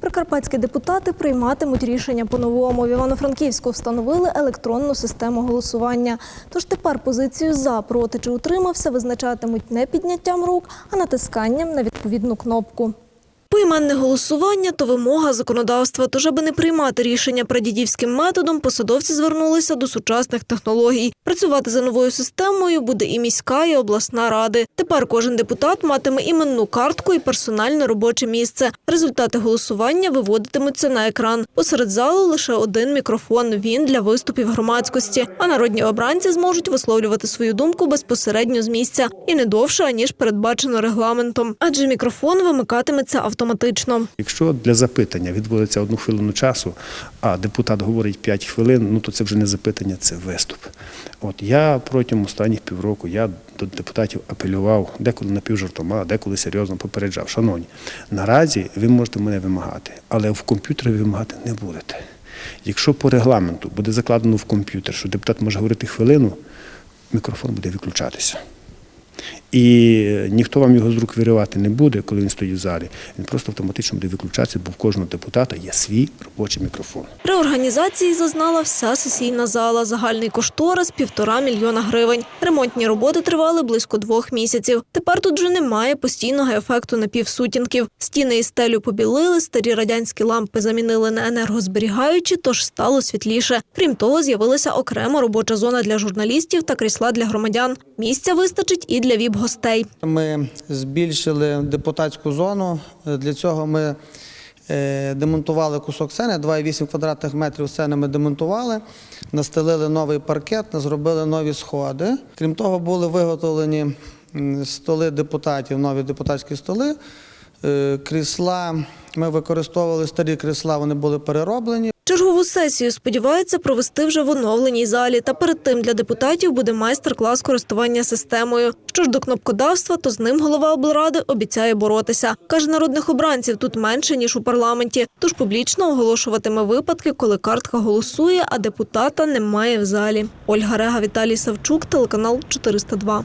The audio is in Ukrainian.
Прикарпатські депутати прийматимуть рішення по-новому. В Івано-Франківську встановили електронну систему голосування. Тож тепер позицію за, проти чи утримався визначатимуть не підняттям рук, а натисканням на відповідну кнопку. Поіменне голосування то вимога законодавства. Тож, аби не приймати рішення прадідівським методом, посадовці звернулися до сучасних технологій. Працювати за новою системою буде і міська, і обласна ради. Тепер кожен депутат матиме іменну картку і персональне робоче місце. Результати голосування виводитимуться на екран. Посеред залу лише один мікрофон. Він для виступів громадськості. А народні обранці зможуть висловлювати свою думку безпосередньо з місця і не довше аніж передбачено регламентом. Адже мікрофон вимикатиметься автоматично. Якщо для запитання відводиться одну хвилину часу, а депутат говорить 5 хвилин, ну то це вже не запитання, це виступ. От я протягом останніх півроку я до депутатів апелював, деколи напівжартома, деколи серйозно попереджав. Шановні, наразі ви можете мене вимагати, але в комп'ютері вимагати не будете. Якщо по регламенту буде закладено в комп'ютер, що депутат може говорити хвилину, мікрофон буде виключатися. І ніхто вам його з рук виривати не буде, коли він стоїть в залі. Він просто автоматично буде виключатися, бо в кожного депутата є свій робочий мікрофон. Реорганізації зазнала вся сесійна зала. Загальний кошторис – півтора мільйона гривень. Ремонтні роботи тривали близько двох місяців. Тепер тут вже немає постійного ефекту напівсутінків. Стіни і стелю побілили, старі радянські лампи замінили на енергозберігаючі, тож стало світліше. Крім того, з'явилася окрема робоча зона для журналістів та крісла для громадян. Місця вистачить і для віп-гостей. Ми збільшили депутатську зону. Для цього ми е, демонтували кусок сцени, 2,8 квадратних метрів сцени ми демонтували, настелили новий паркет, зробили нові сходи. Крім того, були виготовлені столи депутатів, нові депутатські столи. Е, Крісла ми використовували старі крісла, вони були перероблені. Чергову сесію сподіваються провести вже в оновленій залі. Та перед тим для депутатів буде майстер-клас користування системою. Що ж до кнопкодавства, то з ним голова облради обіцяє боротися. Каже, народних обранців тут менше ніж у парламенті. Тож публічно оголошуватиме випадки, коли картка голосує, а депутата немає в залі. Ольга Рега, Віталій Савчук, телеканал 402.